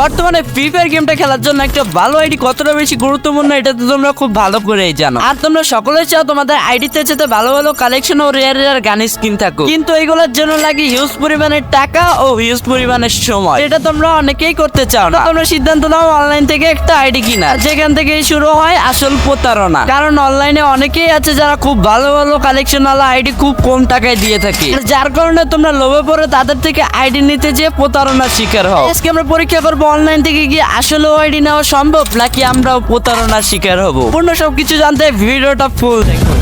বর্তমানে free fire গেমটা খেলার জন্য একটা ভালো আইডি কতটা বেশি গুরুত্বপূর্ণ, এটা তো তোমরা খুব ভালো করেই জানো। আর তোমরা সকলে চাও তোমাদের আইডিতে যাতে ভালো ভালো কালেকশন ও রেয়ার রেয়ার গান স্কিন থাকো কিন্তু এগুলোর জন্য লাগে হিউজ পরিমাণের টাকা ও হিউজ পরিমাণের সময়। এটা তোমরা অনেকেই করতে চাও না। তোমরা সিদ্ধান্ত নাও অনলাইন থেকে একটা আইডি কিনা যেখান থেকেই শুরু হয় আসল প্রতারণা। কারণ অনলাইনে অনেকেই আছে যারা খুব ভালো ভালো কালেকশন ওয়ালা আইডি খুব কম টাকায় দিয়ে থাকে। যার কারণে তোমরা লোভে পড়ে তাদের থেকে আইডি নিতে যে প্রতারণার শিকার হও। আজকে আমরা পরীক্ষা করব অনলাইন থেকে গিয়ে আসলে ওয়াইডি নেওয়া সম্ভব? নাকি আমরাও প্রতারণার শিকার হব? পূর্ণ সবকিছু জানতে ভিডিওটা ফুল দেখো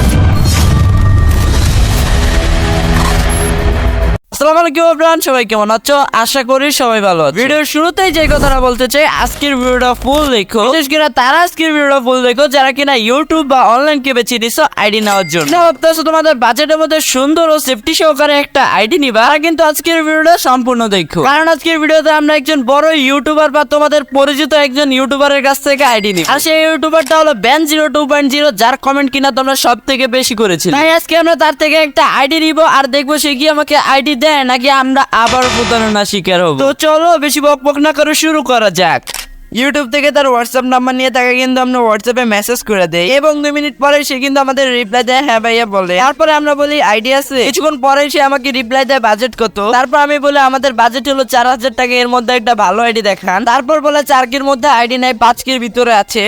আসসালামু আলাইকুম এভরিওয়ান সবাই কেমন আছো? আশা করি সবাই ভালো আছো। ভিডিওর শুরুতেই যে কথাটা বলতে চাই আজকের ভিডিওটা ফুল দেখো। বিশেষ করে তারা আজকের ভিডিওটা ফুল দেখো যারা কিনা ইউটিউব বা অনলাইন কে বেছে নিছো আইডি নেওয়ার জন্য। না ভাবতেছো তোমাদের বাজেটের মধ্যে সুন্দর ও সেফটি সহকারে একটা আইডি নিবা? তারা কিন্তু আজকের ভিডিওটা সম্পূর্ণ দেখো। কারণ আজকের ভিডিওতে আমরা একজন বড় ইউটিউবার বা তোমাদের পরিচিত একজন ইউটিউবারের কাছ থেকে আইডি নিব। আর সেই ইউটিউবারটা হলো ban zero two point zero যার কমেন্ট কিনা তোমরা সব থেকে বেশি করেছিল। তাই আজকে আমরা তার থেকে একটা আইডি নিব আর দেখব সে কি আমাকে আইডি দেয়। নাকি আমরা আবার প্রতারণা শিকার হব? তো চলো বেশি বক বক না করে শুরু করা যাক। ইউটিউব থেকে তার হোয়াটসঅ্যাপ নাম্বার নিয়ে তাকে কিন্তু আমরা হোয়াটসঅ্যাপে মেসেজ করে দেই এবং দুই মিনিট পরে সে কিন্তু আমাদের রিপ্লাই দেয় হ্যাঁ ভাইয়া বলে। তারপরে আমরা বলি আইডিয়া আছে। কিছুক্ষণ পরে সে আমাকে রিপ্লাই দেয় বাজেট কত? তারপর আমি বলি আমাদের বাজেট হলো চার হাজার টাকা এর মধ্যে একটা ভালো আইডি দেখান। তারপর বলে চার কির মধ্যে আইডি নাই পাঁচ কির ভিতরে আছে।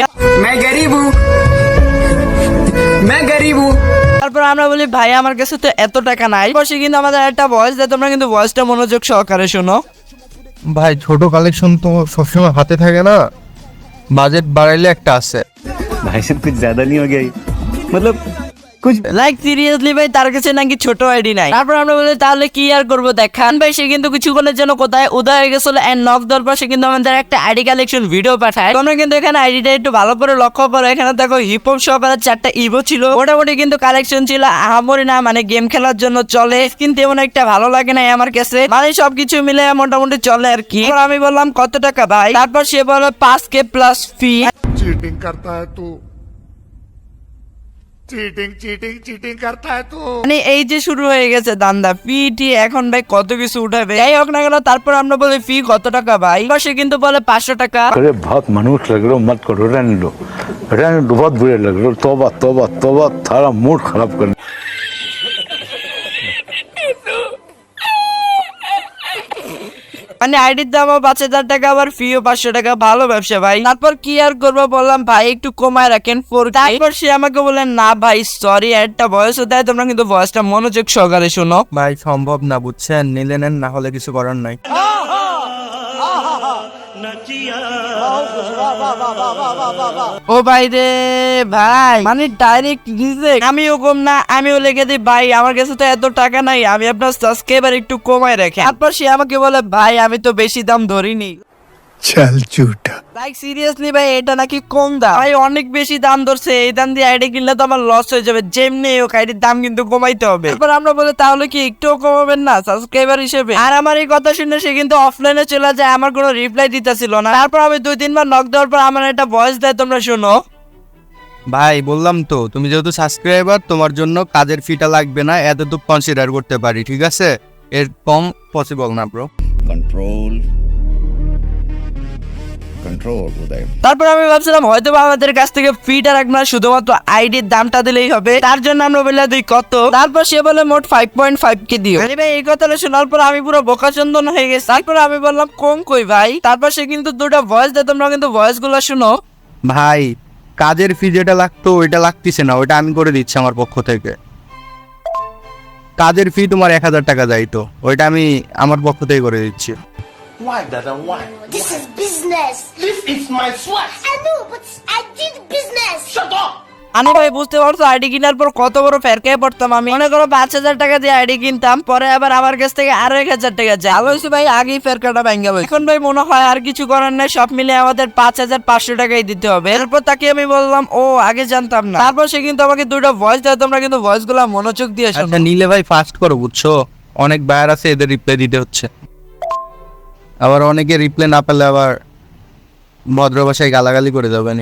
তারপর আমরা বলি ভাই আমার কাছে তো এত টাকা নাই। বসে কিন্তু আমাদের একটা ভয়েস দেয় তোমরা কিন্তু ভয়েসটা মনোযোগ সহকারে শোনো। ভাই ছোট কালেকশন তো সবসময় হাতে থাকে না। বাজেট বাড়াইলে একটা আছে। ভাই সব কিছু জ্যাদা নিয়ে গেই। মতলব লাইক সিরিয়াসলি ভাই তার কাছে নাকি ছোট আইডি নাই। তারপর আমরা বলি তাহলে কি আর করব? দেখ খান ভাই সে কিন্তু কিছুক্ষণের জন্য কোথায় উদয় হয়ে গেছিল এন্ড নক দেওয়ার পর সে কিন্তু আমাদের একটা আইডি কালেকশন ভিডিও পাঠায়। কোনো কিন্তু এখানে আইডিটা একটু ভালো করে লক্ষ্য করে। এখানে দেখো হিপ হপ সহকারে চারটা ইভো ছিল। মোটামুটি কিন্তু কালেকশন ছিল আহামরি না মানে গেম খেলার জন্য চলে। কিন্তু তেমন একটা ভালো লাগে না আমার কাছে। মানে সবকিছু মিলে মোটামুটি চলে আর কি। আমি বললাম কত টাকা ভাই? তারপর সে বলল পাঁচ কে প্লাস ফি চিটিং করতা হ্যায় চিটিং চিটিং চিটিং করতা হ্যায় মানে এই যে শুরু হয়ে গেছে দান্দা ফি এখন ভাই কত কিছু উঠাবে? যাই হোক না কেন তারপর আমরা বলি ফি কত টাকা ভাই? সে কিন্তু বলে পাঁচশো টাকা। আরে বহুত মানুষ লাগল মত করো রেন্ডো রেন্ডো বহুত বুড়ে লাগল তোবা তোবা তোবা তারা মুড খারাপ করে। মানে আইডির দাম পাঁচ হাজার টাকা, আবার ফিও পাঁচশো টাকা, ভালো ব্যবসা ভাই। তারপর কি আর করব বললাম, ভাই, একটু কমায় রাখেন ফোর তারপর সে আমাকে বললেন না ভাই সরি একটা বয়স হতে তোমরা কিন্তু বয়সটা মনোযোগ সহকারে শোনো। ভাই, সম্ভব না, বুঝছেন? নিলে নেন না হলে কিছু করার নাই। ও ভাই রে ভাই মানে ডাইরেক্ট রিজেক্ট আমিও কম না, আমিও লিখে দিই। ভাই, আমার কাছে তো এত টাকা নাই, আমি আপনার সাবস্ক্রাইবার একটু কমায় রাখি। তারপর সে আমাকে বলে, ভাই, আমি তো বেশি দাম ধরিনি। চাল চুটা। ভাই সিরিয়াসলি ভাই এটা নাকি কম দাম ভাই অনেক বেশি দাম ধরছে। এই দাম দিয়ে আইডি কিনলে তো আমার লস হয়ে যাবে। যেমনি ও আইডির দাম কিন্তু কমাইতে হবে। তারপর আমরা বলে তাহলে কি একটু কমাবেন না সাবস্ক্রাইবার হিসেবে? আর আমার এই কথা শুনে সে কিন্তু অফলাইনে চলে যায় আমার কোনো রিপ্লাই দিতে ছিল না। তারপর আমি দুই তিনবার নক দেওয়ার পর আমার একটা ভয়েস দেয় তোমরা শোনো। ভাই বললাম তো তুমি যেহেতু সাবস্ক্রাইবার তোমার জন্য কাজের ফিটা লাগবে না এত তো কনসিডার করতে পারি ঠিক আছে? এর কম পসিবল না ব্রো কন্ট্রোল control উদয় তারপর আমি ভাবছিলাম হয়তো বা আমাদের কাছ থেকে ফিটা রাখব না শুধুমাত্র আইডির দামটা দিলেই হবে। তার জন্য আমরা বললাম তুই কত? তারপর সে বলে মোট ফাইভ পয়েন্ট ফাইভ কে দিও। আরে ভাই এই কথাটা শোনার পর আমি পুরো বোকাচন্দন হয়ে গেছি। তারপর আমি বললাম কম কই ভাই? তারপর সে কিন্তু দুটো ভয়েস দেয় তোমরা কিন্তু ভয়েসগুলো শুনো। ভাই কাজের ফি যেটা লাগতো ওইটা লাগতেছে না। ওইটা আমি করে দিচ্ছি আমার পক্ষ থেকে। কাজের ফি তোমার এক হাজার টাকা যাইতো। ওইটা আমি আমার পক্ষ থেকে করে দিচ্ছি। This why? is business. This is my sweat. I know, but I did business. Shut up. আমি ভাই বুঝতে পারছ আইডি কেনার পর কত বড় ফেরকায় পড়তাম আমি মনে করো পাঁচ হাজার টাকা দিয়ে আইডি কিনতাম পরে আবার আমার কাছ থেকে আরও এক হাজার টাকা যায় হয়েছে ভাই আগেই ফেরকাটা ভেঙে বই এখন ভাই মনে হয় আর কিছু করার নাই সব মিলে আমাদের পাঁচ হাজার পাঁচশো টাকাই দিতে হবে এরপর তাকে আমি বললাম ও আগে জানতাম না তারপর সে কিন্তু আমাকে দুটো ভয়েস দেয় তোমরা কিন্তু ভয়েসগুলা মনোযোগ দিয়ে আচ্ছা নিলে ভাই ফাস্ট করো বুঝছ অনেক বায়ার আছে এদের রিপ্লাই দিতে হচ্ছে আবার অনেকে রিপ্লাই না পেলে আবার ভদ্র ভাষায় গালাগালি করে যাবেন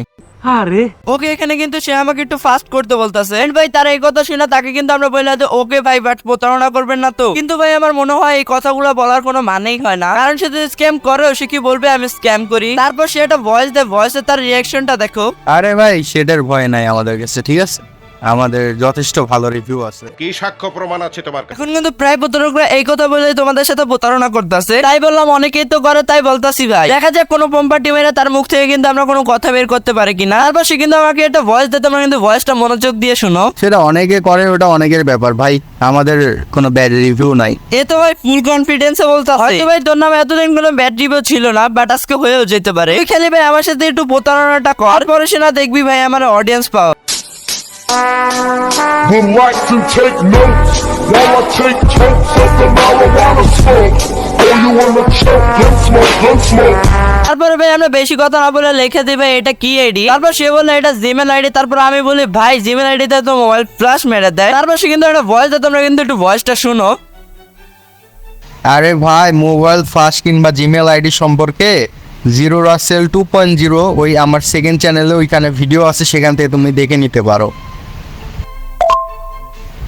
ওকে এখানে কিন্তু সে আমাকে একটু ফাস্ট করতে বলতেছে। ভাই তার এই কথা শুনে তাকে কিন্তু আমরা বললাম যে ওকে ভাই বাট প্রতারণা করবেন না তো। কিন্তু ভাই আমার মনে হয় এই কথাগুলো বলার কোনো মানেই হয় না। কারণ সে যদি স্ক্যাম করে সে কি বলবে আমি স্ক্যাম করি। তারপর সে একটা ভয়েস দেয় ভয়েসে তার রিয়াকশনটা দেখো। আরে ভাই সেটার ভয় নাই আমাদের কাছে ঠিক আছে? আমাদের যথেষ্ট ভালো রিভিউ আছে। কি সাক্ষ্য প্রমাণ আছে তোমার কাছে? এখন কিন্তু প্রায় প্রতারকরা এই কথা বলে তোমাদের সাথে প্রতারণা করতেছে। তাই বললাম অনেকেই তো করে তাই বলতাছি ভাই। দেখা যাক কোনো পম্পাটি মেরে তার মুখ থেকে কিন্তু আমরা কোনো কথা বের করতে পারি কিনা। তারপর সে কিন্তু আমাকে একটা ভয়েস দিতে আমরা কিন্তু ভয়েসটা মনোযোগ দিয়ে শুনো। সেটা অনেকে করে ওটা অনেকের ব্যাপার। ভাই আমাদের কোনো ব্যাড রিভিউ নাই। এ তো ভাই ফুল কনফিডেন্সে বলতে হয়তো ভাই তোর নামে এতদিন কোনো ব্যাড রিভিউ ছিল না বাট আজকে হয়েও যেতে পারে। তুই খালি ভাই আমার সাথে একটু প্রতারণাটা কর। পরে সে না দেখবি ভাই আমার অডিয়েন্স পাওয়া Would like to take notes while I take totes of the marijuana smoke. Oh, you wanna choke, gun smoke, gun smoke. তারপরে ভাই আমরা বেশি কথা না বলে লিখে দিই ভাই এটা কি আইডি তারপর সে বলে এটা জিমেল আইডি তারপর আমি বলি ভাই জিমেল আইডিতে তো মোবাইল ফ্ল্যাশ মেরে দেয়। তারপর সে কিন্তু একটা ভয়েস দেয় তোমরা কিন্তু একটু ভয়েসটা শুনো। আরে ভাই মোবাইল ফার্স্ট কিংবা জিমেল আইডি সম্পর্কে zero Russell two point zero ওই আমার সেকেন্ড চ্যানেলে ওইখানে ভিডিও আছে সেখান থেকে তুমি দেখে নিতে পারো।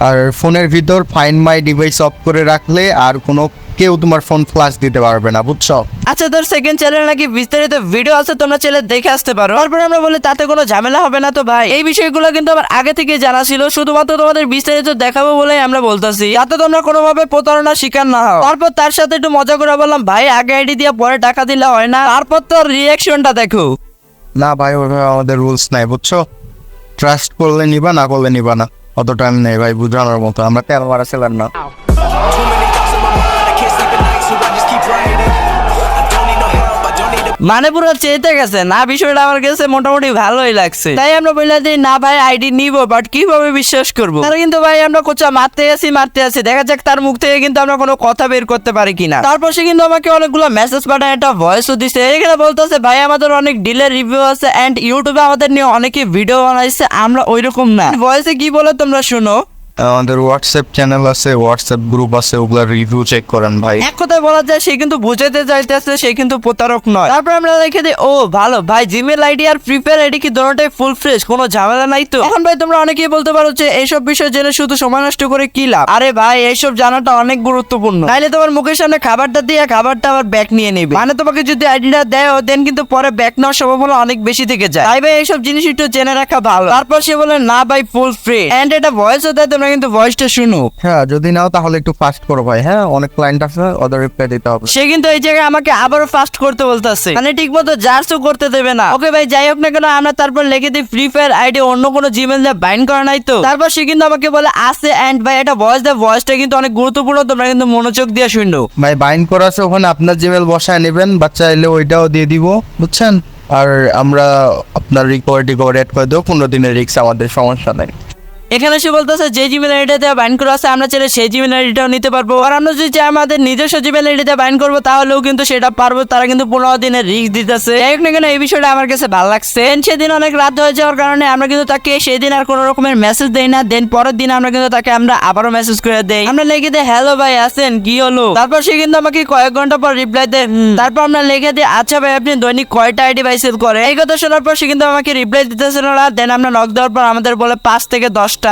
আর ফোনের ভিতর ফাইন মাই ডিভাইস অফ করে রাখলে আর কোনো কেউ তোমার ফোন ফ্লাশ দিতে পারবে না বুঝছ? আচ্ছা তোর সেকেন্ড চ্যানেল নাকি বিস্তারিত ভিডিও আছে তোমরা চ্যানেল দেখে আসতে পারো। তারপরে আমরা বলি তাতে কোনো ঝামেলা হবে না তো ভাই। এই বিষয়গুলো কিন্তু আমার আগে থেকে জানা ছিল শুধুমাত্র তোমাদের বিস্তারিত দেখাবো বলেই আমরা বলতেছি। যাতে তোমরা কোনোভাবে প্রতারণার শিকার না হও। তারপর তার সাথে একটু মজা করে বললাম ভাই আগে আইডি দিয়ে পরে টাকা দিলে হয় না। তারপর তোর রিয়াকশনটা দেখো। না ভাই ওইভাবে আমাদের রুলস নাই বুঝছ? ট্রাস্ট করলে নিবা না করলে নিবা না। অত টাইম নেই ভাই বুঝানোর মতো। আমরা তেরো মারা ছিলাম না। মানে পুরো চেতে গেছে। না, বিষয়টা আমার কাছে মোটামুটি ভালোই লাগছে। তাই আমরা বললাম যে না ভাই আইডি নিবো বাট কীভাবে বিশ্বাস করব? কিন্তু ভাই, আমরা কোচা মারতে আছি মারতে আছি। দেখা যাক তার মুখ থেকে কিন্তু আমরা কোনো কথা বের করতে পারি কিনা। তারপর সে কিন্তু আমাকে অনেকগুলো মেসেজ পাঠায়, একটা ভয়েসও দিছে। এখানে বলতেছে, ভাই, আমাদের অনেক ডিলের রিভিউ আছে এন্ড ইউটিউবে আমাদের নিয়ে অনেকে ভিডিও বানাইছে, আমরা ওইরকম না। ভয়েসে কি বলে তোমরা শুনো? আমাদের হোয়াটসঅ্যাপ চ্যানেল আছে হোয়াটসঅ্যাপ গ্রুপ আছে, ওগুলা রিভিউ চেক করেন ভাই। এক কথায় বলা যায়, সে কিন্তু বুঝাতে চাইতেছে, সে কিন্তু প্রতারক নয়। তারপর আমরা লিখে দিই, ও, ভালো, ভাই জিমেল আইডি আর প্রিপেয়ার আইডি কি দোনোটাই ফুল ফ্রেশ কোনো ঝামেলা নাই তো? এখন ভাই, তোমরা অনেকেই বলতে পারো যে, এইসব বিষয় জেনে শুধু সময় নষ্ট করে কি লাভ? আরে ভাই, এইসব জানাটা অনেক গুরুত্বপূর্ণ। তাইলে তোমার মুখের সামনে খাবারটা দিয়ে খাবারটা আবার ব্যাক নিয়ে নেবে। মানে তোমাকে যদি আইডিটা দেয় দেন কিন্তু পরে ব্যাক নেওয়ার সম্ভাবনা অনেক বেশি থেকে যায়। তাই ভাই, এইসব জিনিস একটু জেনে রাখা ভালো। তারপর সে বলে, না ভাই ফুল ফ্রি এন্ড এটা ভয়েসও দেয়, তোমরা কিন্তু ভয়েসটা শুনো। হ্যাঁ যদি নাও তাহলে একটু ফাস্ট করো ভাই। হ্যাঁ অনেক ক্লায়েন্ট আছে ওদের রিপ্লাই দিতে হবে। সে কিন্তু এই জায়গায় আমাকে আবারও ফাস্ট করতে বলতেছে। মানে ঠিক মতো জার্সও করতে দেবে না। ওকে ভাই যাই হোক না কেন আমরা তারপর লিখে দিই ফ্রি ফায়ার আইডি অন্য কোনো জিমেল দিয়ে বাইন্ড করা নাই তো? তারপর সে কিন্তু আমাকে বলে আছে এন্ড ভাই এটা ভয়েস দেয় ভয়েসটা কিন্তু অনেক গুরুত্বপূর্ণ তোমরা কিন্তু মনোযোগ দিয়ে শুনো। ভাই বাইন্ড করা আছে ওখানে আপনার জিমেল বসায় নেবেন বাচ্চা এলে ওইটাও দিয়ে দিব বুঝছেন? আর আমরা আপনার রিকভার টিকভার অ্যাড করে দেবো পনেরো দিনের রিক্স আমাদের সমস্যা নেই। এখানে সে বলতেছে যে জিমেল আইডিতে বাইন্ড করা আছে আমরা চাইলে সেই জিমেল আইডিটাও নিতে পারব। আর আমরা যদি চাই আমাদের নিজস্ব জিমেল আইডিতে বাইন করব তাহলেও কিন্তু সেটা পারব। তারা কিন্তু পনেরো দিনের রিস্ক দিতেছে। যাই হোক না কেন এই বিষয়টা আমার কাছে ভালো লাগছে। সেদিন অনেক রাত হয়ে যাওয়ার কারণে আমরা কিন্তু তাকে সেদিন আর কোনো রকমের মেসেজ দেই না। দেন পরের দিন আমরা কিন্তু তাকে আমরা আবারও মেসেজ করে দেই। আমরা লিখে দিই হ্যালো ভাই আছেন? কি হলো? তারপর সে কিন্তু আমাকে কয়েক ঘণ্টা পর রিপ্লাই দেয়। তারপর আমরা লিখে দিই আচ্ছা ভাই আপনি দৈনিক কয়টা আইডি ভাই সেল করে এই কথা শোনার পর সে কিন্তু আমাকে রিপ্লাই দিতেছিল না। দেন আমরা নক দেওয়ার পর আমাদের বলে পাঁচ থেকে দশটা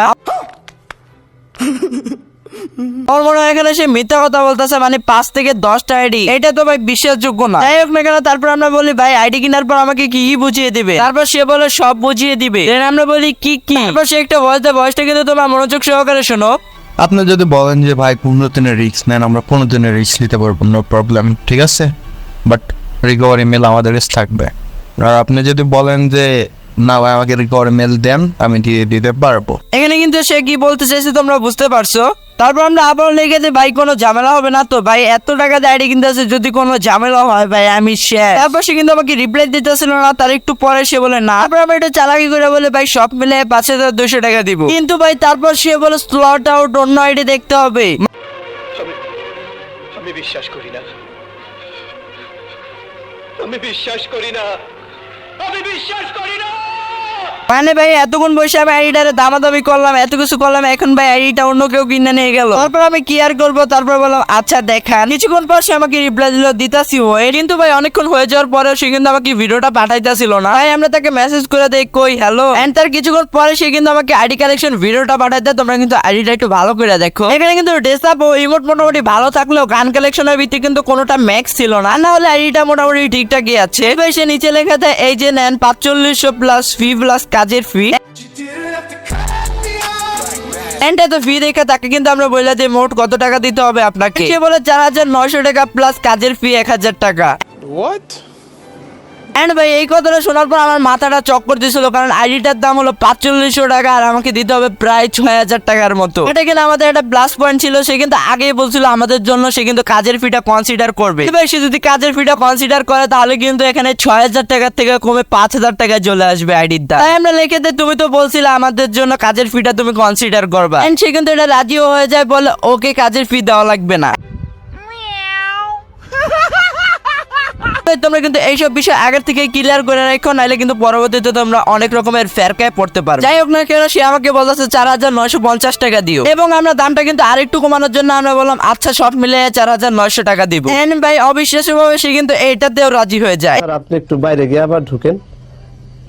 আমার মনে হয় এখানে সে মিথ্যা কথা বলতেছে মানে পাঁচ থেকে দশটা আইডি? এটা তো ভাই বিশ্বাসযোগ্য না। যাই হোক না কেন, তারপর আমরা বলি, ভাই, আইডি কেনার পর আমাকে কি কি বুঝিয়ে দিবে? তারপর সে বলে, সব বুঝিয়ে দিবে। আমরা বলি, কি কি? তারপর সে একটা দেয়। কিন্তু তোমরা মনোযোগ সহকারে শোনো। আপনি যদি বলেন যে, ভাই, পনেরো দিনের রিক্স নেন, আমরা পনেরো দিনের রিক্স নিতে পারব নো প্রবলেম ঠিক আছে? বাট রিকভারি মেল আমাদের থাকবে। আর আপনি যদি বলেন যে না ভাই আমাকে রিকভারি মেল দেন আমি দিয়ে দিতে পারব এখানে কিন্তু সে কি বলতে চাইছে তোমরা বুঝতে পারছ? তারপর আমরা আবার লেগে দিই ভাই কোনো ঝামেলা হবে না তো? ভাই এত টাকা দিয়ে কিনতে আছে যদি কোনো ঝামেলা হয় ভাই আমি শেয়ার তারপর সে কিন্তু আমাকে রিপ্লাই দিতেছিল না তার একটু পরে সে বলে না। তারপর আমি একটু চালাকি করে বলে ভাই সব মিলে পাঁচ হাজার দুশো টাকা দিব। কিন্তু ভাই তারপর সে বলে স্লট আউট অন্য আইডি দেখতে হবে। আমি বিশ্বাস করি না। আমি বিশ্বাস করি না। আমি বিশ্বাস করি না। মানে ভাই, এতক্ষণ বসে আমি আইডিটারে দামাদামি করলাম, এত কিছু করলাম, এখন ভাই আইডিটা অন্য কেউ কিনে নিয়ে গেল। তারপর আমি কি আর করব? তারপর বললাম আচ্ছা দেখান। কিছুক্ষণ পর সে আমাকে রিপ্লাই দিল, দিতাছি ওয়ে কিন্তু ভাই, অনেকক্ষণ হয়ে যাওয়ার পরে সে কিন্তু আমাকে ভিডিওটা পাঠাইতাছিল না। ভাই, আমরা তাকে মেসেজ করে দেই, কই হ্যালো এন্ড তার কিছুক্ষণ পরে সে কিন্তু আমাকে আইডি কালেকশন ভিডিওটা পাঠাই দেয় তোমরা কিন্তু আইডিটা একটু ভালো করে দেখো। এখানে কিন্তু ডেসআপ ও ইমোট মোটামুটি ভালো থাকলেও গান কালেকশনের ভিত্তি কিন্তু কোনোটা ম্যাক্স ছিল না। না হলে আইডিটা মোটামুটি ঠিকঠাকই আছে। এবার সে নিচে লেখা দেয়, এই যে নেন, পাঁচচল্লিশশো প্লাস ফি প্লাস কাজের ফি এন্ড এত ফি রেখে তাকে কিন্তু আমরা বললাম যে মোট কত টাকা দিতে হবে আপনাকে? সে বলে চার হাজার নয়শো টাকা প্লাস কাজের ফি এক হাজার টাকা। এন্ড ভাই, এই কথাটা শোনার পর আমার মাথাটা চক্কর দিছিল কারণ আইডিটার দাম হলো পাঁচচল্লিশশো টাকা আর আমাকে দিতে হবে প্রায় ছয় হাজার টাকার মতো। এটা কিন্তু আমাদের একটা প্লাস পয়েন্ট ছিল, সে কিন্তু আগেই বলছিল আমাদের জন্য সে কিন্তু কাজের ফিটা কনসিডার করবে। ভাই, সে যদি কাজের ফিটা কনসিডার করে, তাহলে কিন্তু এখানে ছয় হাজার টাকার থেকে কমে পাঁচ হাজার টাকা চলে আসবে আইডির দাম। তাই আমরা লিখে দিই তুমি তো বলছিলে আমাদের জন্য কাজের ফিটা তুমি কনসিডার করবা। অ্যান্ড সে কিন্তু এটা রাজিও হয়ে যায়, বলে ওকে কাজের ফি দেওয়া লাগবে না। তোমরা কিন্তু এইসব বিষয় আগের থেকে ক্লিয়ার করে রাখো নাইলে কিন্তু পরবর্তীতে তোমরা অনেক রকমের ফেরকায় পড়তে পারো যাই হোক না কেন সে আমাকে বলতেছে চার হাজার নয়শো পঞ্চাশ টাকা দিও। এবং আমরা দামটা কিন্তু আরেকটু কমানোর জন্য আমরা বললাম আচ্ছা সব মিলে চার হাজার নয়শো টাকা দিব। ভাই অবিশ্বাস্য ভাবে সে কিন্তু এইটাতেও রাজি হয়ে যায়। আপনি একটু বাইরে গিয়ে আবার ঢুকেন।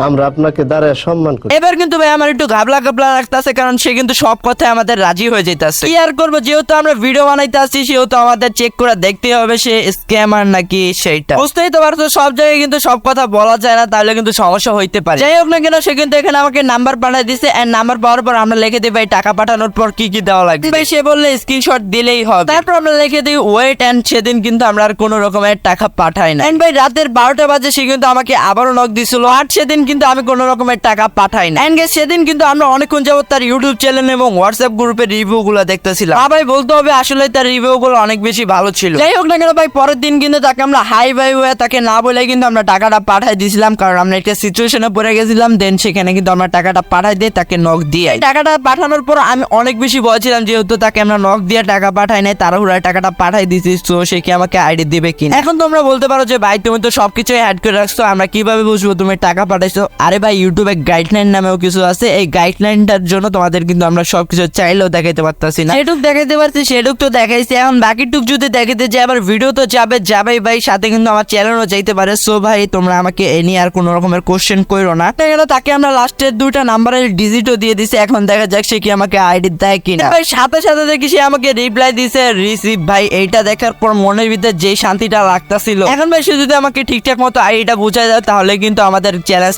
আমরা আপনাকে দাঁড়ায় সম্মান করি। এবার কিন্তু ভাই আমার একটু ঘাবলা ঘাবলা লাগতেছে, কারণ সে কিন্তু সব কথায় আমাদের রাজি হয়ে যেতেছে কি আর করব, যেহেতু আমরা ভিডিও বানাইতে আসছি, সেহেতু আমাদের চেক করে দেখতে হবে সে স্ক্যামার নাকি সেইটা। বুঝতেই তো পারছ, সব জায়গায় কিন্তু সব কথা বলা যায় না, তাহলে কিন্তু সমস্যা হইতে পারে। যাই হোক না কেন, সে কিন্তু এখানে আমাকে নাম্বার পাঠাই দিছে এন্ড নাম্বার পাওয়ার পর আমরা লিখে দিই ভাই, টাকা পাঠানোর পর কি কি দেওয়া লাগবে। ভাই, সে বললে স্ক্রিনশট দিলেই হবে। তারপর আমরা লিখে দিই ওয়েট এন্ড সেদিন কিন্তু আমরা আর কোনো রকমের টাকা পাঠাই না এন্ড ভাই, রাতের বারোটা বাজে, সে কিন্তু আমাকে আবারও নক দিছিল। আর সেদিন কিন্তু আমি কোনো রকমের টাকা পাঠাই না এন্ড সেদিন কিন্তু আমরা অনেকক্ষণ যাবত তার ইউটিউব চ্যানেল এবং হোয়াটসঅ্যাপ গ্রুপের রিভিউ গুলো দেখতেছিলাম। আর ভাই বলতে হবে আসলে তার রিভিউ গুলো অনেক বেশি ভালো ছিল। যাই হোক না কেন ভাই পরের দিন কিন্তু তাকে আমরা হাই বাই হয়ে তাকে না বলে কিন্তু আমরা টাকাটা পাঠাই দিয়েছিলাম কারণ আমরা একটা সিচুয়েশনে পড়ে গেছিলাম দেন সেখানে কিন্তু আমরা টাকাটা পাঠাই দিয়ে তাকে নক দিয়ে আই। টাকাটা পাঠানোর পর আমি অনেক বেশি বলছিলাম যেহেতু তাকে আমরা নক দিয়ে টাকা পাঠাই নাই তারা তাড়াহুড়ায় টাকাটা পাঠাই দিয়েছি তো সে কি আমাকে আইডি দিবে কিনা? এখন তোমরা বলতে পারো যে ভাই তুমি তো সবকিছু অ্যাড করে রাখছো আমরা কীভাবে বুঝব তুমি টাকা পাঠাইছো? আরে ভাই ইউটিউবে গাইডলাইন নামেও কিছু আছে। এই গাইডলাইনটার জন্য তোমাদের কিন্তু আমরা সবকিছু চাইলেও দেখাইতে পারতাছি না। সেটুক দেখাইতে পারছি সেটুক তো দেখাইছি। এখন বাকিটুক যদি দেখাইতে যাই আবার ভিডিও তো যাবে যাবেই ভাই সাথে কিন্তু আমার চ্যানেলও যাইতে পারে। সো ভাই তোমরা আমাকে এ নিয়ে আর কোনো রকমের কোশ্চেন করো না। গেল তাকে আমরা লাস্টের দুইটা নাম্বারের ডিজিটও দিয়ে দিছি। এখন দেখা যাক সে কি আমাকে আইডি দেয় কিনা। ভাই সাথে সাথে দেখি সে আমাকে রিপ্লাই দিছে রিসিভ ভাই এইটা দেখার পর মনের ভিতরে যে শান্তিটা লাগতাছিল। এখন ভাই সে যদি আমাকে ঠিকঠাক মতো আইডিটা বুঝাই দেয় তাহলে কিন্তু আমাদের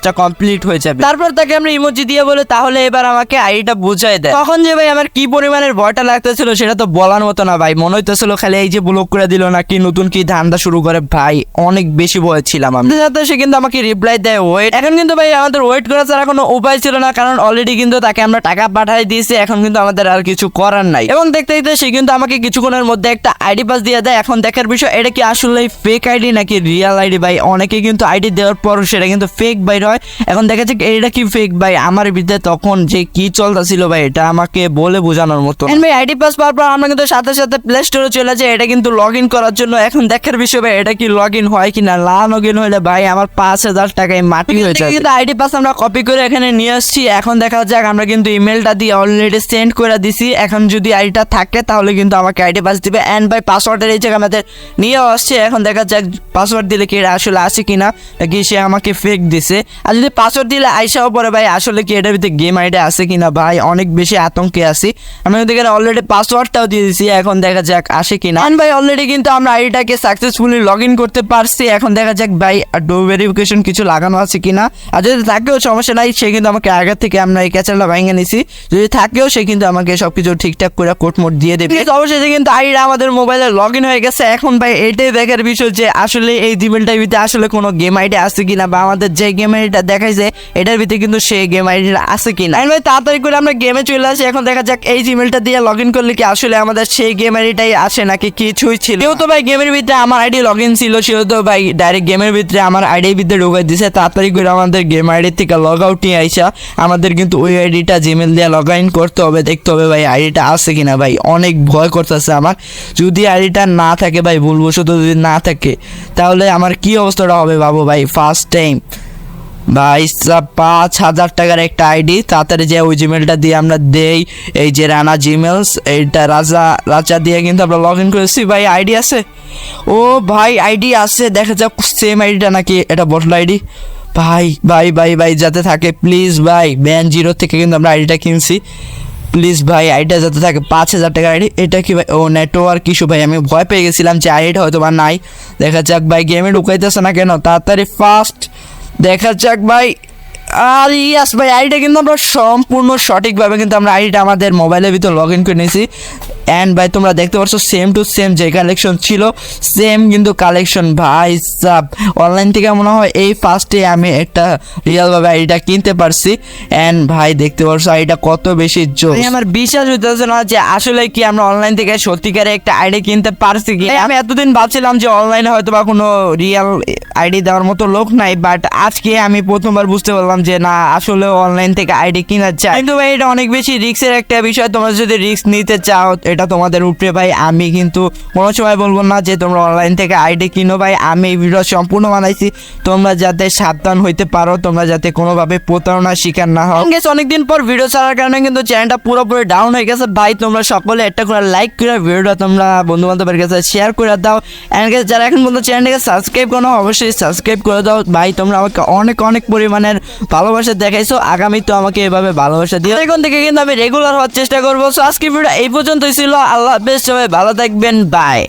চ্যালেঞ্জটা কমপ্লিট হয়ে যাবে। তারপর তাকে আমরা ইমোজি দিয়ে বলে তাহলে এবার আমাকে আইডিটা বুঝাই দেয় তখন যে ভাই আমার কি পরিমাণের ভয়টা লাগতেছিল সেটা তো বলার মতো না ভাই। মনে হইতেছিল খালি এই যে ব্লক করে দিল না কি নতুন কি ধান্দা শুরু করে। ভাই অনেক বেশি ভয় ছিলাম আমি। সাথে সে কিন্তু আমাকে রিপ্লাই দেয় ওয়েট এখন কিন্তু ভাই আমাদের ওয়েট করা ছাড়া কোনো উপায় ছিল না কারণ অলরেডি কিন্তু তাকে আমরা টাকা পাঠাই দিয়েছি এখন কিন্তু আমাদের আর কিছু করার নাই। এবং দেখতে দেখতে সে কিন্তু আমাকে কিছুক্ষণের মধ্যে একটা আইডি পাস দিয়ে দেয়। এখন দেখার বিষয় এটা কি আসলে ফেক আইডি নাকি রিয়েল আইডি ভাই অনেকে কিন্তু আইডি দেওয়ার পর সেটা কিন্তু ফেক বাইর হয় এখন দেখা যাচ্ছে এটা কি ফেক ভাই আমার ভিতরে তখন যে কি চলতেছিল ভাই এটা আমাকে বলে বোঝানোর মতো ভাই আইডি পাস পাওয়ার পর আমরা কিন্তু সাথে সাথে প্লে স্টোরে চলে যাই এটা কিন্তু লগ ইন করার জন্য। এখন দেখার বিষয় ভাই এটা কি লগ ইন হয় কিনা না লগ ইন হলে ভাই আমার পাঁচ হাজার টাকায় মাটি হয়ে যায় কিন্তু আইডি পাস আমরা কপি করে এখানে নিয়ে আসছি। এখন দেখা যাক আমরা কিন্তু ইমেলটা দিয়ে অলরেডি সেন্ড করে দিছি। এখন যদি আইডিটা থাকে তাহলে কিন্তু আমাকে আইডি পাস দিবে। এন্ড ভাই পাসওয়ার্ডের এই জায়গায় আমাদের নিয়ে আসছে। এখন দেখা যাক পাসওয়ার্ড দিলে কি এটা আসলে আসে কিনা নাকি সে আমাকে ফেক দিছে। আর যদি পাসওয়ার্ড দিলে আইসাও পরে ভাই, আসলে কি এটার ভিতরে গেম আইডি আছে কিনা? ভাই, অনেক বেশি আতঙ্কে আছি। আমি কিন্তু এখানে অলরেডি পাসওয়ার্ডটাও দিয়ে দিছি, এখন দেখা যাক আসে কিনা। And ভাই অলরেডি কিন্তু আমরা আইডিটাকে সাকসেসফুলি লগ ইন করতে পারছি। এখন দেখা যাক ভাই ডো ভেরিফিকেশন কিছু লাগানো আছে কিনা। আর যদি থাকেও সমস্যা নাই, সে কিন্তু আমাকে আগে থেকে আমরা এই ক্যাচারটা ভেঙে নিছি। যদি থাকেও, সে কিন্তু আমাকে সবকিছু ঠিকঠাক করে কোড মোড দিয়ে দেবে। তো অবশ্যই কিন্তু আইডি আমাদের মোবাইলে লগ ইন হয়ে গেছে। এখন ভাই, এটাই দেখার বিষয় যে আসলে এই জিমেলটার ভিতরে আসলে কোনো গেম আইডি আছে কিনা, বা আমাদের যে গেম আইডিটা দেখাইছে এটার ভিতরে কিন্তু সেই গেম আইডিটা আছে কিনা। And ভাই, তাড়াতাড়ি করে আমরা গেমে চলে আসি। এখন দেখা যাক এই জিমেলটা দিয়ে লগ ইন করলে কি আসলে আমাদের সেই গেম আইডিটাই আসে নাকি কিছুই ছিল তো ভাই গেমের ভিতরে আমার আইডি লগ ইন ছিল সেও তো ভাই ডাইরেক্ট গেমের ভিতরে আমার আইডির ভিতরে ঢুকাই দিছে। তাড়াতাড়ি করে আমাদের গেম আইডি থেকে লগ আউট নিয়ে আইসা। আমাদের কিন্তু ওই আইডিটা জিমেল দিয়ে লগ ইন করতে হবে, দেখতে হবে ভাই আইডিটা আছে কিনা ভাই। অনেক ভয় করতেছে আমার। যদি আইডিটা না থাকে ভাই, ভুলবশত যদি না থাকে, তাহলে আমার কি অবস্থাটা হবে বাবু ভাই? ফার্স্ট টাইম ভাই পাঁচ হাজার টাকার একটা আইডি। তাড়াতাড়ি যে ওই জিমেলটা দিয়ে আমরা দেই। এই যে রানা জিমেলস এইটা রাজা রাজা দিয়ে কিন্তু আমরা লগ ইন করেছি। ভাই, আইডি আছে? ও ভাই, আইডি আছে। দেখা যাক সেম আইডিটা নাকি এটা বটল আইডি? ভাই ভাই ভাই ভাই, যাতে থাকে প্লিজ ভাই ব্যান জিরো থেকে কিন্তু আমরা আইডিটা কিনছি। প্লিজ ভাই, আইডিটা যাতে থাকে, পাঁচ হাজার টাকার আইডি। এটা কি ভাই? ও নেটওয়ার্ক ইস্যু ভাই, আমি ভয় পেয়ে গেছিলাম যে আইডিটা হয়তো বা নাই। দেখা যাক ভাই গেমে ঢুকাইতেছে না কেন? তাড়াতাড়ি ফাস্ট দেখা যাক ভাই। আর ইয়াস ভাই, আইডিটা কিন্তু আমরা সম্পূর্ণ সঠিকভাবে কিন্তু আমরা আইডিটা আমাদের মোবাইলের ভিতর লগ ইন করে নিয়েছি। অ্যান্ড ভাই তোমরা দেখতে পাচ্ছ সেম টু সেম যে কালেকশন ছিল সেম কিন্তু কালেকশন ভাই সাব অনলাইন থেকে মনে হয় এই ফার্স্টে আমি একটা রিয়েলভাবে আইডিটা কিনতে পারছি। অ্যান্ড ভাই দেখতে পাচ্ছ আইডিটা কত বেশি জোর আমার বিশ্বাস হইতেছে না যে আসলে কি আমরা অনলাইন থেকে সত্যিকারে একটা আইডি কিনতে পারছি কি আমি এতদিন ভাবছিলাম যে অনলাইনে হয়তো বা কোনো রিয়েল আইডি দেওয়ার মতো লোক নাই বাট আজকে আমি প্রথমবার বুঝতে পারলাম যে না আসলে অনলাইন থেকে আইডি কিনা যায়। কিন্তু ভাই এটা অনেক বেশি রিস্কের একটা বিষয়। তোমরা যদি রিস্ক নিতে চাও এটা তোমাদের উপরে ভাই আমি কিন্তু কোনো সময় বলব না যে তোমরা অনলাইন থেকে আইডি কিনো ভাই। আমি এই ভিডিও সম্পূর্ণ বানাইছি। তোমরা যাতে সাবধান হইতে পারো তোমরা যাতে কোনোভাবে প্রতারণার শিকার না হও। গেছে অনেকদিন পর ভিডিও ছাড়ার কারণে কিন্তু চ্যানেলটা পুরোপুরি ডাউন হয়ে গেছে। ভাই তোমরা সকলে একটা করে লাইক করে ভিডিওটা তোমরা বন্ধু বান্ধবের কাছে শেয়ার করে দাও। Guys, যারা এখন পর্যন্ত চ্যানেলটাকে সাবস্ক্রাইব করো অবশ্যই সাবস্ক্রাইব করে দাও। ভাই তোমরা আমাকে অনেক অনেক পরিমাণের ভালোবাসা দেখাইছো। আগামী তো আমাকে এভাবে ভালোবাসা দিও। এখন থেকে কিন্তু আমি রেগুলার হওয়ার চেষ্টা করব। সো আজকে ভিডিও এই পর্যন্তই। ছিল আল্লাহ হাফেজ সবাই ভালো থাকবেন। বাই